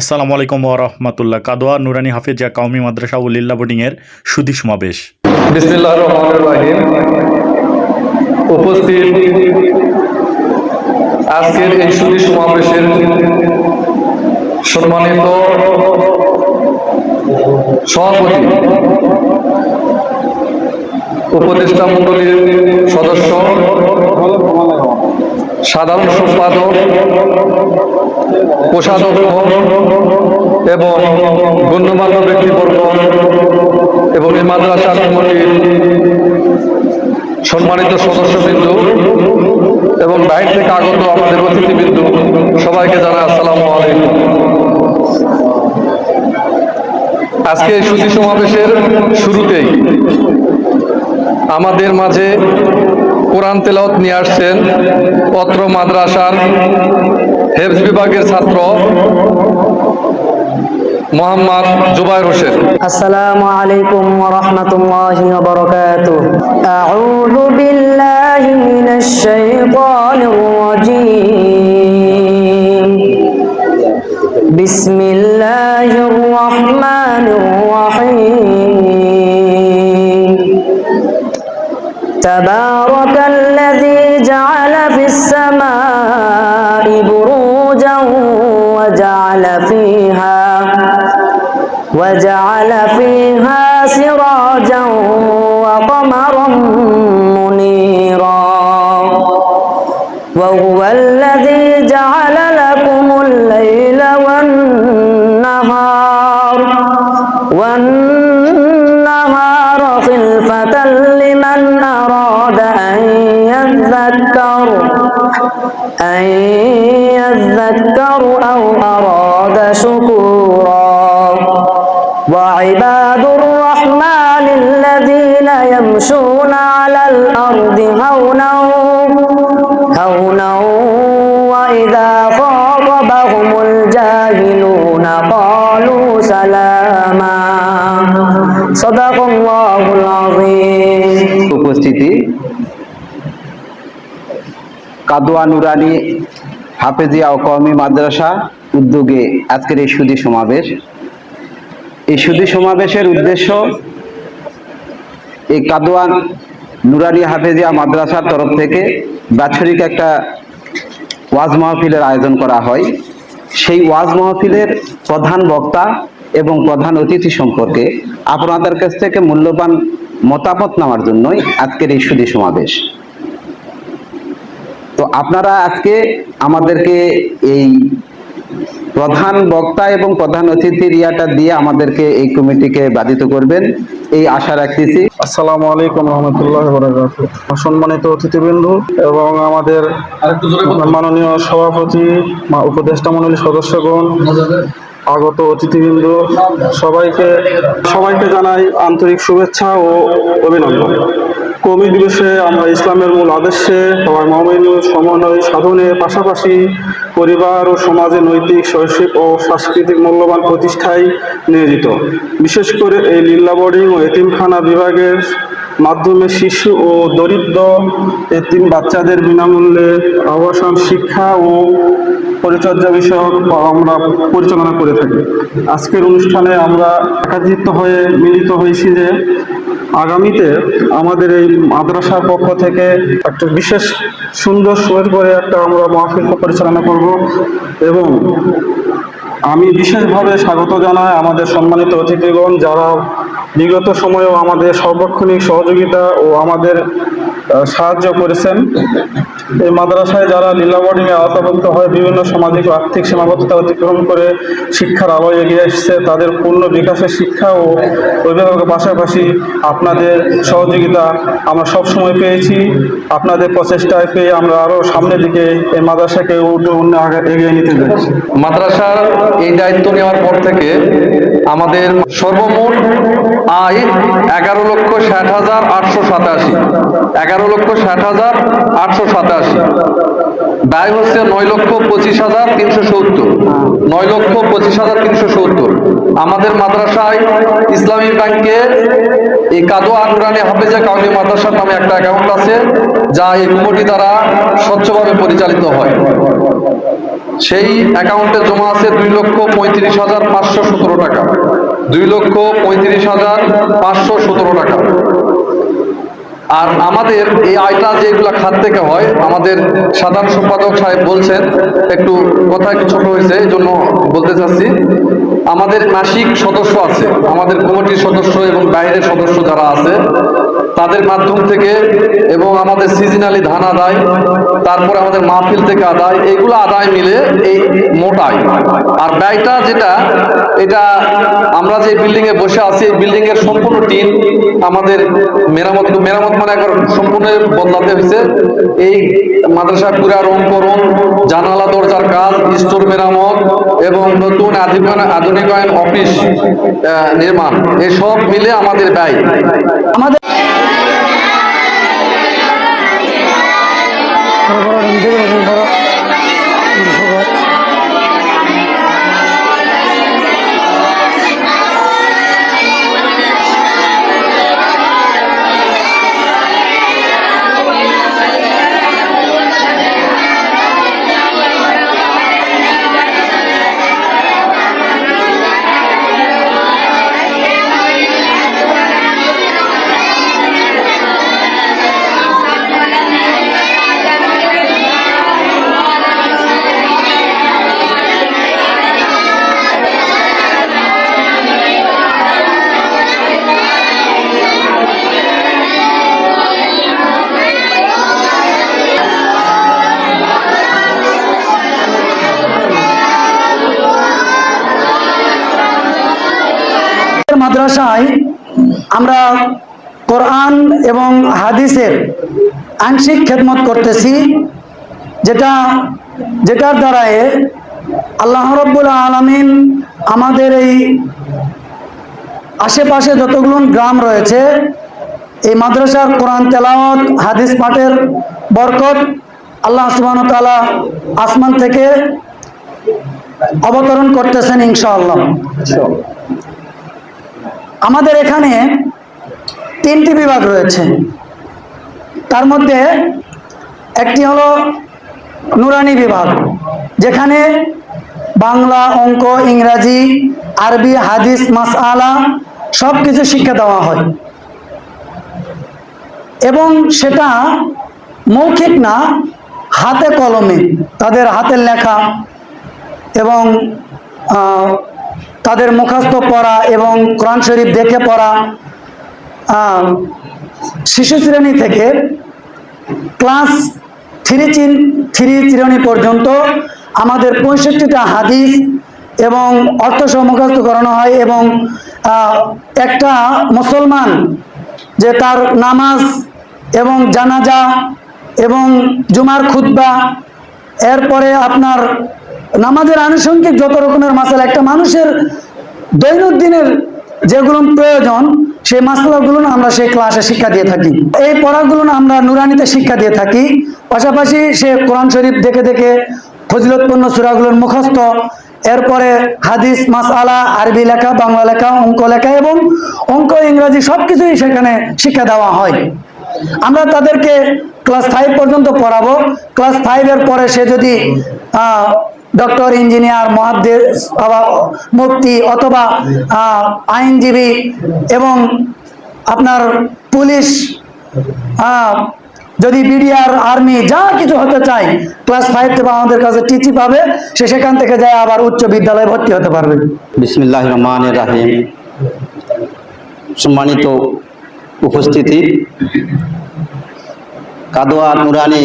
আসসালামু আলাইকুম রহমতুল্লাহ। কাদোয়া নুরানি হাফিজা কওমি মাদ্রাসা উলিল্লা বোর্ডিংয়ের সুধি সমাবেশ উপস্থিত আজকের এই সুদী সমাবেশের সম্মানিত সভাপতি, উপদেষ্টা মন্ডলীর সদস্য সাধারণ সম্পাদক, কোষাধ্যক্ষ এবং গণ্যমান্য ব্যক্তিবর্গ এবং এই মাদ্রাসা কমিটির সম্মানিত সদস্যবৃন্দ এবং বাইরে থেকে আগত আমাদের অতিথিবৃন্দ, সবাইকে জানাই আসসালামু আলাইকুম। আজকে এই সুধী সমাবেশের শুরুতেই আমাদের মাঝে কোরআন তেলাওত নিয়ে আসছেন পত্র মাদ্রাসার হেফজ বিভাগের ছাত্র মোহাম্মদ জুবাইর হোসেন। আসসালামু আলাইকুম ওয়া রাহমাতুল্লাহি ওয়া বারাকাতুহু। আউযু বিল্লাহি মিনাশ শাইতানির রাজীম। বিসমিল্লাহির রাহমানির রাহিম। তাবা وجعل فيها سراجا وقمرا منيرا. وهو الذي جعل لكم الليل والنهار والنهار خلفة لمن أراد أن يذكر أن يذكر أو أراد شكورا وعباد الرحمن الذين يمشون على الأرض هونا هونا وإذا خاطبهم الجاهلون قالوا سلاما صدق الله العظيم উপস্থিতি কাদোয়া নুরানি হাফেজিয়া ও কওমি মাদ্রাসা উদ্যোগে আজকের এই সুদী সমাবেশ। এই সুদী সমাবেশের উদ্দেশ্য এই কাদোয়া নুরানি হাফেজিয়া মাদ্রাসার তরফ থেকে বাৎসরিক একটা ওয়াজ মাহফিলের আয়োজন করা হয়। সেই ওয়াজ মাহফিলের প্রধান বক্তা এবং প্রধান অতিথি সম্পর্কে আপনাদের কাছ থেকে মূল্যবান মতামত নেওয়ার জন্যই আজকের এই সুদী সমাবেশ। তো আপনারা আজকে আমাদেরকে এই প্রধান বক্তা এবং প্রধান অতিথির ইয়াটা দিয়ে আমাদেরকে এই কমিটিকে বাধিত করবেন। এই আশা রাখতেছি। আসসালামু আলাইকুম রহমতুল্লাহ সম্মানিত অতিথিবৃন্দ এবং আমাদের মাননীয় সভাপতি উপদেষ্টা মণ্ডলী সদস্যগণ, আগত অতিথিবৃন্দ, সবাইকে সবাইকে জানাই আন্তরিক শুভেচ্ছা ও অভিনন্দন। কমি দিবসে আমরা ইসলামের মূল আদর্শে, সবাই মমিন সমন্বয় সাধনের পাশাপাশি পরিবার ও সমাজে নৈতিক, শৈক্ষিক ও সাংস্কৃতিক মূল্যবান প্রতিষ্ঠায় নিয়োজিত। বিশেষ করে এই লীলা বোর্ডিং ও এতিমখানা বিভাগের মাধ্যমে শিশু ও দরিদ্র এতিম বাচ্চাদের বিনামূল্যে আবাসন, শিক্ষা ও পরিচর্যা বিষয়ক আমরা পরিচালনা করে থাকি। আজকের অনুষ্ঠানে আমরা একাধিত হয়ে মিলিত হয়েছি যে আগামীতে আমাদের এই মাদ্রাসার পক্ষ থেকে একটা বিশেষ সুন্দর সুয়ের করে একটা আমরা মাহফিল পরিচালনা করব এবং আমি বিশেষভাবে স্বাগত জানাই আমাদের সম্মানিত অতিথিগণ যারা বিগত সময়েও আমাদের সর্বক্ষণিক সহযোগিতা ও আমাদের সাহায্য করেছেন। এই মাদ্রাসায় যারা লীলা বোর্ডিংয়ে আওতাভুক্ত হয় বিভিন্ন সামাজিক ও আর্থিক সীমাবদ্ধতা অতিক্রম করে শিক্ষার আলোয় এগিয়ে এসেছে, তাদের পূর্ণ বিকাশের শিক্ষা ও অভিভাবকের পাশাপাশি আপনাদের সহযোগিতা আমরা সবসময় পেয়েছি। আপনাদের প্রচেষ্টায় পেয়ে আমরা আরও সামনের দিকে এই মাদ্রাসাকে উন্নয়ন এগিয়ে নিতে যাচ্ছি মাদ্রাসার এই দায়িত্ব নেওয়ার পর থেকে আমাদের সর্বমোট আয় এগারো লক্ষ ষাট হাজার আটশো সাতাশি। এগারো লক্ষ ষাট হাজার আটশো সাতাশি। ব্যয় হচ্ছে নয় লক্ষ পঁচিশ হাজার তিনশো সত্তর। নয় লক্ষ পঁচিশ হাজার তিনশো সত্তর। আমাদের মাদ্রাসায় ইসলামী ব্যাংকে এই কাদোয়া নুরানি হাফেজা কাউনি মাদ্রাসার নামে একটা অ্যাকাউন্ট আছে, যা এই কমিটি দ্বারা স্বচ্ছভাবে পরিচালিত হয়। সেই অ্যাকাউন্টে জমা আছে দুই লক্ষ পঁয়ত্রিশ হাজার পাঁচশো সতেরো টাকা। দুই লক্ষ পঁয়ত্রিশ হাজার পাঁচশো সতেরো টাকা। আর আমাদের এই আয়টা যেগুলা খাত থেকে হয়, আমাদের সাধারণ সম্পাদক সাহেব বলছেন, একটু কথা একটু ছোট হয়েছে, এই জন্য বলতে চাচ্ছি, আমাদের মাসিক সদস্য আছে, আমাদের কমিটির সদস্য এবং বাইরের সদস্য যারা আছে তাদের মাধ্যম থেকে এবং আমাদের সিজনালি ধান আদায়, তারপরে আমাদের মাহফিল থেকে আদায় এইগুলো আদায় মিলে এই মোট আয় আর ব্যয়টা যেটা, এটা আমরা যে বিল্ডিং এ বসে আছি, এই বিল্ডিং এর সম্পূর্ণ টিন আমাদের মেরামত মেরামত মানে একবার সম্পূর্ণ বদলাতে হয়েছে। এই মাদ্রাসা পুরা রং করণ জানালা, দরজার কাজ, স্টোর মেরামত এবং নতুন আধুনিকায়ন আধুনিকায়ন অফিস নির্মাণ এসব মিলে আমাদের ব্যয়। আমাদের বন্ধুরা মাদ্রাসায় আমরা কোরআন এবং হাদিসের আংশিক খেদমত করতেছি, যেটা, যেটার দ্বারায় আল্লাহ রব্বুল আলমিন আমাদের এই আশেপাশে যতগুলো গ্রাম রয়েছে, এই মাদ্রাসার কোরআন তেলাওয়াত, হাদিস পাঠের বরকত আল্লাহ সুবহান তাআলা আসমান থেকে অবতরণ করতেছেন ইনশাআল্লাহ। আমাদের এখানে তিনটি বিভাগ রয়েছে। তার মধ্যে একটি হলো নুরানি বিভাগ, যেখানে বাংলা, অঙ্ক, ইংরাজি, আরবি, হাদিস, মাসআলা সব কিছু শিক্ষা দেওয়া হয়। এবং সেটা মৌখিক না, হাতে কলমে, তাদের হাতের লেখা এবং তাদের মুখস্থ পড়া এবং কোরআন শরীফ দেখে পড়া শিশু শ্রেণি থেকে ক্লাস থ্রি চিন থ্রি শ্রেণি পর্যন্ত আমাদের পঁয়ষট্টিটা হাদিস এবং অর্থ মুখস্থ করানো হয় এবং একটা মুসলমান যে তার নামাজ এবং জানাজা এবং জুমার খুতবা, এরপরে আপনার নামাজের আনুষঙ্গিক যত রকমের মাসালা, একটা মানুষের দৈনন্দিনের যেগুলো প্রয়োজন, সেই মাসালাগুলো আমরা সেই ক্লাসে শিক্ষা দিয়ে থাকি। এই পড়াগুলো আমরা নুরানিতে শিক্ষা দিয়ে থাকি। পাশাপাশি সে কোরআন শরীফ দেখে দেখে ফজিলতপূর্ণ সুরাগুলোর মুখস্থ, এরপরে হাদিস মাসআলা আরবি লেখা, বাংলা লেখা, অঙ্ক লেখা এবং অঙ্ক, ইংরাজি সব কিছুই সেখানে শিক্ষা দেওয়া হয়। আমরা তাদেরকে ক্লাস ফাইভ পর্যন্ত পড়াবো। ক্লাস ফাইভের পরে সে যদি ডক্টর, ইঞ্জিনিয়ার মহাদ্দেশ মুক্তি অথবা আইনজীবী এবং আপনার পুলিশ যদি বিডিআর, আর্মি যা কিছু হতে চায়, ক্লাস ফাইভ থেকে আমাদের কাছে টিচি পাবে, সে সেখান থেকে যায় আবার উচ্চ বিদ্যালয়ে ভর্তি হতে পারবে। বিসমিল্লাহ রহমান রাহিম। সম্মানিত উপস্থিতি। কাদোয়া নুরানি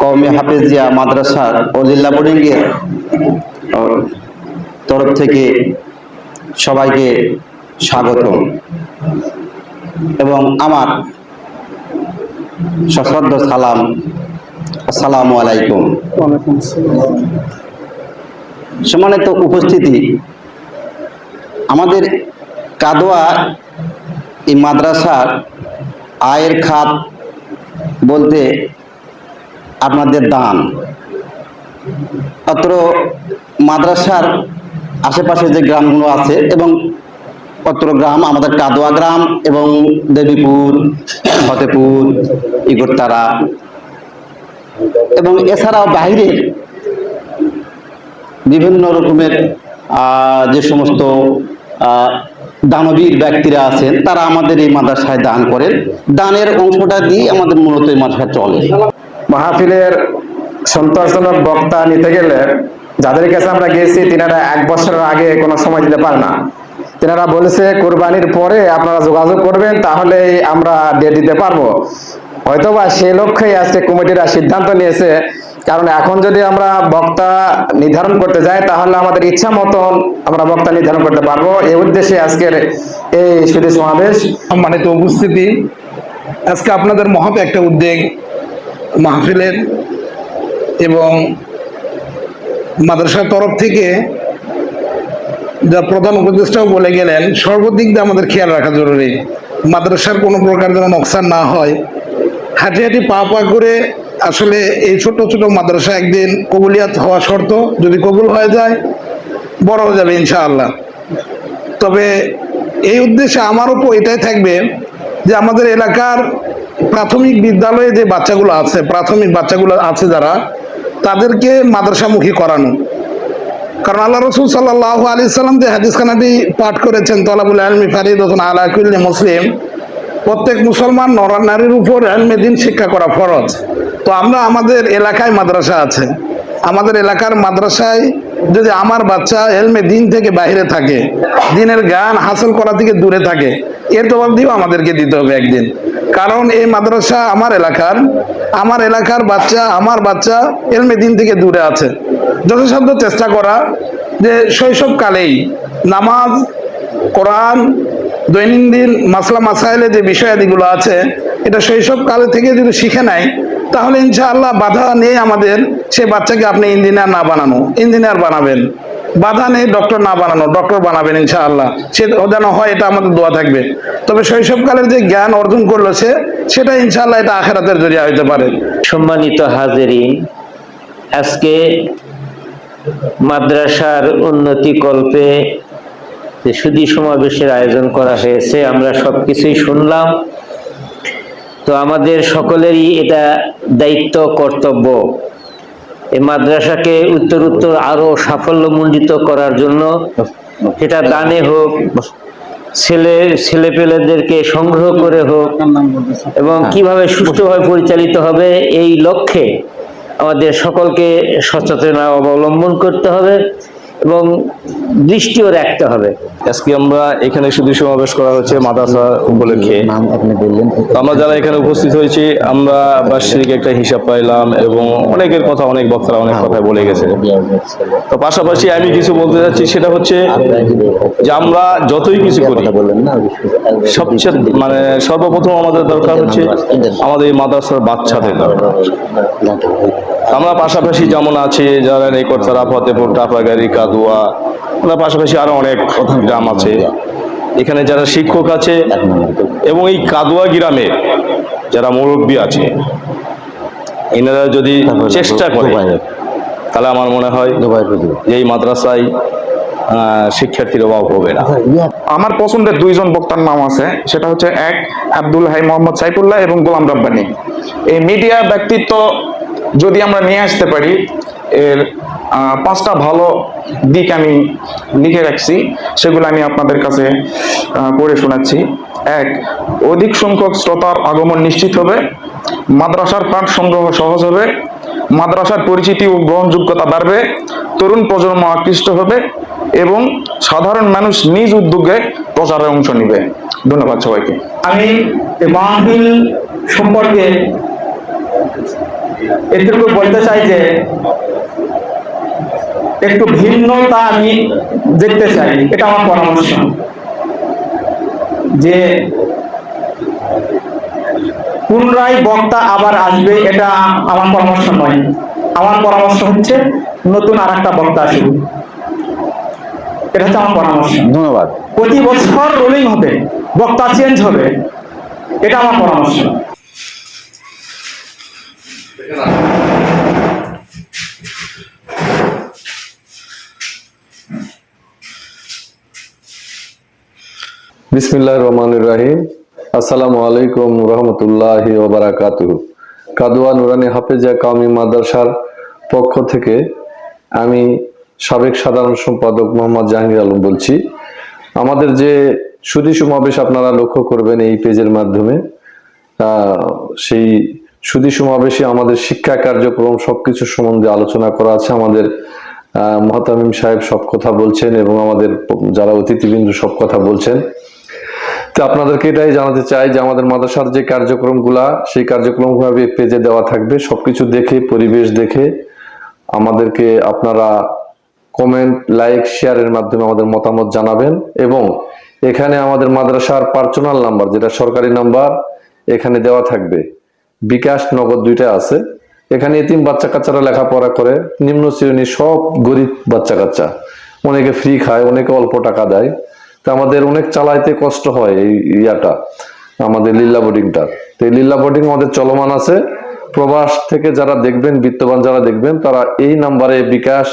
কৌমে হাফেজিয়া মাদ্রাসার অলিল্লা বোর্ডিংয়ের তরফ থেকে সবাইকে স্বাগত। এবং আমার সশ্রদ্ধ সালাম, আসসালামু আলাইকুম। সম্মানিত উপস্থিতি, আমাদের কাদোয়া এই মাদ্রাসার আয়ের খাত বলতে আপনাদের দান। অত্র মাদ্রাসার আশেপাশে যে গ্রামগুলো আছে এবং অত্র গ্রাম, আমাদের কাদোয়া গ্রাম এবং দেবীপুর, ফতেপুর, ইগরতারা এবং এছাড়াও বাইরের বিভিন্ন রকমের যে সমস্ত দানবীর ব্যক্তিরা আছেন, তারা আমাদের এই মাদ্রাসায় দান করেন। দানের অংশটা দিয়ে আমাদের মূলত এই মাদ্রাসা চলে। মাহফিলের সন্তোষজনক বক্তা নিতে গেলে যাদের কাছে আমরা গেছি, তিনারা এক বছরের আগে কোনো সময় দিতে পারে না। তিনারা বলেছে, কোরবানির পরে আপনারা যোগাযোগ করবেন তাহলে আমরা ডেট দিতে পারব। হয়তোবা সে লক্ষ্যেই আজকে কমিটিরা সিদ্ধান্ত নিয়েছে, কারণ এখন যদি আমরা বক্তা নির্ধারণ করতে যাই, তাহলে আমাদের ইচ্ছা মতন আমরা বক্তা নির্ধারণ করতে পারব। এই উদ্দেশ্যে আজকের এই সুদী সমাবেশ। সম্মানিত উপস্থিতি, আজকে আপনাদের মহৎ একটা উদ্যোগ মাহফিলের এবং মাদ্রাসার তরফ থেকে যা প্রধান উপদেষ্টাও বলে গেলেন, সর্বদিক দিয়ে আমাদের খেয়াল রাখা জরুরি। মাদ্রাসার কোনো প্রকার যেন নকশান না হয়। হাঁটি হাঁটি পা পা করে আসলে এই ছোট ছোট মাদ্রাসা একদিন কবুলিয়াত হওয়া শর্ত, যদি কবুল হয়ে যায়, বড় হয়ে যাবে ইনশাআল্লাহ। তবে এই উদ্দেশ্যে আমার উপর এটাই থাকবে যে আমাদের এলাকার প্রাথমিক বিদ্যালয়ে যে বাচ্চাগুলো আছে, প্রাথমিক বাচ্চাগুলো আছে যারা, তাদেরকে মাদ্রাসামুখী করানো। কারণ আল্লাহ রসুল সাল্লাহ আলি সাল্লাম যে হাদিস খানাটি পাঠ করেছেন, তলাবুল আলমি ফারিদ হোসেন আলা কুল্লি মুসলিম, প্রত্যেক মুসলমান নর, নারীর উপর এলমে দিন শিক্ষা করা ফরজ। তো আমরা আমাদের এলাকায় মাদ্রাসা আছে। আমাদের এলাকার মাদ্রাসায় যদি আমার বাচ্চা এলমে দিন থেকে বাইরে থাকে, দিনের জ্ঞান হাসিল করা থেকে দূরে থাকে, এর জবাব দিয়েও আমাদেরকে দিতে হবে একদিন। কারণ এই মাদ্রাসা আমার এলাকার আমার এলাকার বাচ্চা, আমার বাচ্চা এলমে দিন থেকে দূরে আছে। যথাসাধ্য চেষ্টা করা যে শৈশবকালেই নামাজ, কোরআন, দৈনন্দিন মাসলা মাসাইলে যে বিষয়াদিগুলো আছে, এটা শৈশব কালে থেকে যদি শিখে নেয় তাহলে ইনশাআল্লাহ বাধা নেই আমাদের, সে বাচ্চাকে আপনি ইঞ্জিনিয়ার না বানানো, ইঞ্জিনিয়ার বানাবেন। বাধা নেই ডক্টর না বানানো ডক্টর বানাবেন ইনশাআল্লাহ। সে যেন হয় এটা আমাদের দোয়া থাকবে। তবে শৈশবকালের যে জ্ঞান অর্জন করল সে, সেটা ইনশাআল্লাহ এটা আখেরাতের জরিয়া হইতে পারে। সম্মানিত হাজেরিন, আজকে মাদ্রাসার উন্নতি কল্পে যে সুদী সমাবেশের আয়োজন করা হয়েছে, আমরা সবকিছুই শুনলাম। তো আমাদের সকলেরই এটা দায়িত্ব, কর্তব্য। এই মাদ্রাসাকে উত্তর উত্তর আরও সাফল্যমণ্ডিত করার জন্য সেটা দানে হোক, ছেলে, ছেলেপেলেদেরকে সংগ্রহ করে হোক এবং কীভাবে সুষ্ঠুভাবে পরিচালিত হবে এই লক্ষ্যে আমাদের সকলকে সচেতনতা অবলম্বন করতে হবে। এবং দৃষ্টিও রাখতে হবে। আজকে আমরা এখানে শুধু সমাবেশ করা হচ্ছে মাদ্রাসা উপলক্ষে। তো আমরা যারা এখানে উপস্থিত হয়েছি আমরা বার্ষিক একটা হিসাব পাইলাম এবং অনেকের কথা অনেক বক্তারা অনেক কথা বলে গেছে। তো পাশাপাশি আমি কিছু বলতে চাচ্ছি সেটা হচ্ছে যে আমরা যতই কিছু করি সবচেয়ে মানে সর্বপ্রথম আমাদের দরকার হচ্ছে আমাদের এই মাদ্রাসার বাচ্চাদের দরকার। আমরা পাশাপাশি যেমন আছে যারা নেকরতারা ফতেপুর টাপাগাড়ি কাদুয়া আমরা পাশাপাশি আরও অনেক গ্রাম আছে। এখানে যারা শিক্ষক আছে এবং এই কাদুয়া গ্রামে যারা মুরব্বী আছে এনারা যদি চেষ্টা করে তাহলে আমার মনে হয় যে এই মাদ্রাসায় আহ, শিক্ষার্থীর অভাব হবে না। আমার পছন্দের দুইজন বক্তার নাম আছে সেটা হচ্ছে এক আব্দুল হাই মোহাম্মদ সাইফুল্লাহ এবং গোলাম রাব্বানি। এই মিডিয়া ব্যক্তিত্ব যদি আমরা নিয়ে আসতে পারি এর পাঁচটা ভালো দিক আমি লিখে রাখছি, সেগুলো আমি আপনাদের কাছে পড়ে শোনাচ্ছি। এক, অধিক সংখ্যক শ্রোতার আগমন নিশ্চিত হবে, মাদ্রাসার পাঠ সংগ্রহ সহজ হবে, মাদ্রাসার পরিচিতি ও গ্রহণযোগ্যতা বাড়বে, তরুণ প্রজন্ম আকৃষ্ট হবে এবং সাধারণ মানুষ নিজ উদ্যোগে প্রচারে অংশ নিবে। ধন্যবাদ সবাইকে। আমি সম্পর্কে এটুকু বলতে চাই যে একটু ভিন্নতা আমি দেখতে চাই এটা আমার পরামর্শ। যে পুনরায় বক্তা আবার আসবে এটা আমার পরামর্শ নয়। আমার পরামর্শ হচ্ছে নতুন আর একটা বক্তা আসবে এটা হচ্ছে আমার পরামর্শ। ধন্যবাদ। প্রতি বছর রোলিং হবে বক্তা চেঞ্জ হবে এটা আমার পরামর্শ। বিসমিল্লাহ রহমান রাহিম। আসসালামু আলাইকুম রহমতুল্লাহ ওবারাকাতুহু কাদুয়া নুরানি হাফেজা কাউমি মাদ্রাসার পক্ষ থেকে আমি সাবেক সাধারণ সম্পাদক মোহাম্মদ জাহাঙ্গীর আলম বলছি। আমাদের যে সুদী সমাবেশ আপনারা লক্ষ্য করবেন এই পেজের মাধ্যমে সেই সুদী সমাবেশে আমাদের শিক্ষা কার্যক্রম সবকিছু সম্বন্ধে আলোচনা করা আছে। আমাদের মহতামিম সাহেব সব কথা বলছেন এবং আমাদের যারা অতিথিবৃন্দ সব কথা বলছেন। তো আপনাদেরকে এটাই জানাতে চাই যে আমাদের মাদ্রাসার যে কার্যক্রমগুলা, সেই কার্যক্রমগুলো পেজে দেওয়া থাকবে। সবকিছু দেখে, পরিবেশ দেখে আমাদেরকে আপনারা কমেন্ট লাইক শেয়ারের মাধ্যমে আমাদের মতামত জানাবেন এবং এখানে আমাদের মাদ্রাসার পার্সোনাল নাম্বার যেটা সরকারি নাম্বার এখানে দেওয়া থাকবে। বিকাশ নগদ দুইটা আছে। এখানে এতিম বাচ্চা কাচ্চারা লেখাপড়া করে, নিম্ন শ্রেণির সব গরিব বাচ্চা কাচ্চা অনেকে ফ্রি খায়, অনেকে অল্প টাকা দেয়। তো আমাদের অনেক চালাইতে কষ্ট হয় এই ইয়াটা, আমাদের লিল্লা বোর্ডিংটা। তো এই লিল্লা বোর্ডিং আমাদের চলমান আছে। প্রবাস থেকে যারা দেখবেন, বিত্তবান যারা দেখবেন, তারা এই নাম্বারে বিকাশ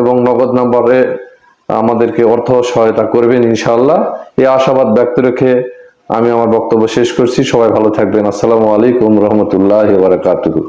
এবং নগদ নাম্বারে আমাদেরকে অর্থ সহায়তা করবেন ইনশাআল্লাহ। এই আশাবাদ ব্যক্ত রেখে আমি আমার বক্তব্য শেষ করছি। সবাই ভালো থাকবেন। আসসালামু আলাইকুম রহমতুল্লাহ বারাকাতুহু।